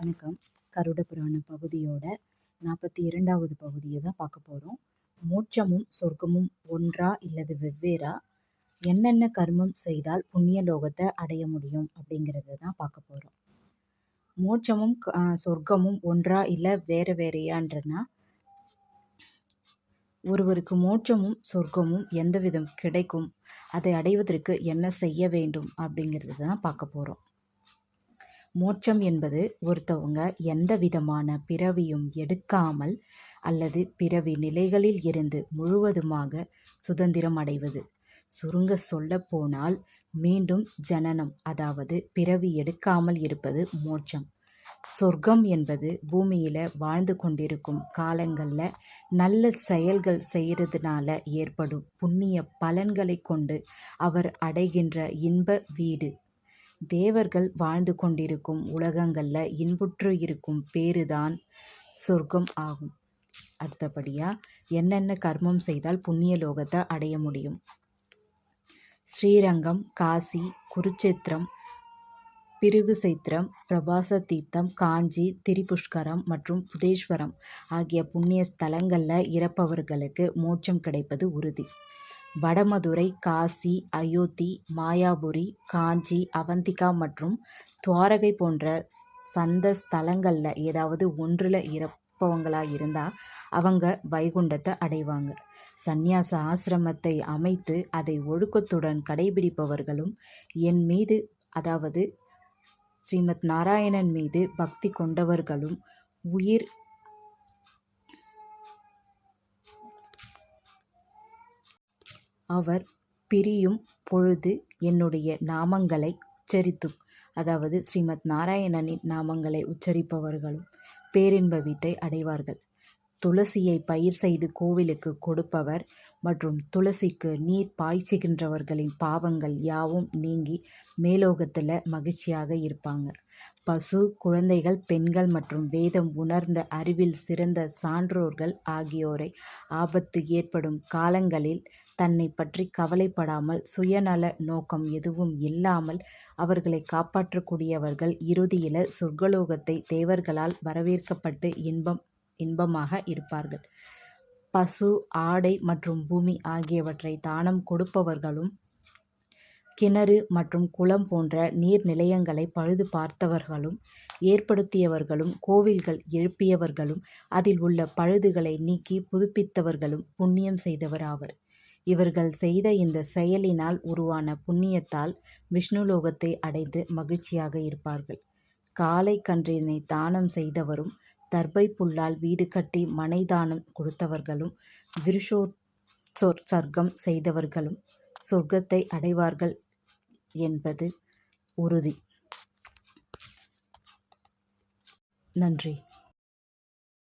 வணக்கம். கருட புராண பகுதியோட நாற்பத்தி இரண்டாவது பகுதியை தான் பார்க்க போகிறோம் மோட்சமும் சொர்க்கமும் ஒன்றா இல்லது வெவ்வேறா? என்னென்ன கர்மம் செய்தால் புண்ணிய லோகத்தை அடைய முடியும் அப்படிங்கிறத தான் பார்க்க போகிறோம் மோட்சமும் சொர்க்கமும் ஒன்றா இல்லை வேறு வேறையான்றனா? ஒருவருக்கு மோட்சமும் சொர்க்கமும் எந்த விதம் கிடைக்கும்? அதை அடைவதற்கு என்ன செய்ய வேண்டும் அப்படிங்கிறது தான் பார்க்க போகிறோம் மோட்சம் என்பது ஒருத்தவங்க எந்த விதமான பிறவியும் எடுக்காமல் அல்லது பிறவி நிலைகளில் இருந்து முழுவதுமாக சுதந்திரம் அடைவது. சுருங்க சொல்ல போனால் மீண்டும் ஜனனம் அதாவது பிறவி எடுக்காமல் இருப்பது மோட்சம். சொர்க்கம் என்பது பூமியில் வாழ்ந்து கொண்டிருக்கும் காலங்களில் நல்ல செயல்கள் செய்கிறதுனால ஏற்படும் புண்ணிய பலன்களை கொண்டு அவர் அடைகின்ற இன்ப வீடு. தேவர்கள் வாழ்ந்து கொண்டிருக்கும் உலகங்களில் இன்புற்று இருக்கும் பேரு தான் சொர்க்கம் ஆகும். அடுத்தபடியாக என்னென்ன கர்மம் செய்தால் புண்ணிய லோகத்தை அடைய முடியும்? ஸ்ரீரங்கம் காசி குருச்சேத்திரம் பிருகு சைத்திரம் பிரபாச தீர்த்தம் காஞ்சி திரிபுஷ்கரம் மற்றும் புதேஸ்வரம் ஆகிய புண்ணிய ஸ்தலங்களில் இறப்பவர்களுக்கு மோட்சம் கிடைப்பது உறுதி. வடமதுரை காசி அயோத்தி மாயாபுரி காஞ்சி அவந்திகா மற்றும் துவாரகை போன்ற சந்த ஸ்தலங்களில் ஏதாவது ஒன்றில் இறப்பவங்களாக இருந்தால் அவங்க வைகுண்டத்தை அடைவாங்க. சந்நியாச ஆசிரமத்தை அமைத்து அதை ஒழுக்கத்துடன் கடைபிடிப்பவர்களும் என் மீது அதாவது ஸ்ரீமத் நாராயணன் மீது பக்தி கொண்டவர்களும் உயிர் அவர் பிரியும் பொழுது என்னுடைய நாமங்களை உச்சரித்தும். அதாவது ஸ்ரீமத் நாராயணனின் நாமங்களை உச்சரிப்பவர்களும் பேரின்ப வீட்டை அடைவார்கள். துளசியை பயிர் செய்து கோவிலுக்கு கொடுப்பவர் மற்றும் துளசிக்கு நீர் பாய்ச்சுகின்றவர்களின் பாவங்கள் யாவும் நீங்கி மேலோகத்தில் மகிழ்ச்சியாக இருப்பாங்க. பசு குழந்தைகள் பெண்கள் மற்றும் வேதம் உணர்ந்த அறிவில் சிறந்த சான்றோர்கள் ஆகியோரை ஆபத்து ஏற்படும் காலங்களில் தன்னை பற்றி கவலைப்படாமல் சுயநல நோக்கம் எதுவும் இல்லாமல் அவர்களை காப்பாற்றக்கூடியவர்கள் இறுதியில் சொர்க்கலோகத்தை தேவர்களால் வரவேற்கப்பட்டு இன்பம் இன்பமாக இருப்பார்கள். பசு ஆடை மற்றும் பூமி ஆகியவற்றை தானம் கொடுப்பவர்களும் கிணறு மற்றும் குளம் போன்ற நீர் நிலையங்களை பழுது பார்த்தவர்களும் ஏற்படுத்தியவர்களும் கோவில்கள் எழுப்பியவர்களும் அதில் உள்ள பழுதுகளை நீக்கி புதுப்பித்தவர்களும் புண்ணியம் செய்தவர் ஆவர் இவர்கள் செய்த இந்த செயலினால் உருவான புண்ணியத்தால் விஷ்ணுலோகத்தை அடைந்து மகிழ்ச்சியாக இருப்பார்கள். காளை கன்றினை தானம் செய்தவரும் தர்பை புல்லால் வீடு கட்டி மனை தானம் கொடுத்தவர்களும் விருஷோ சர்க்கம் செய்தவர்களும் சொர்க்கத்தை அடைவார்கள் என்பது உறுதி. நன்றி.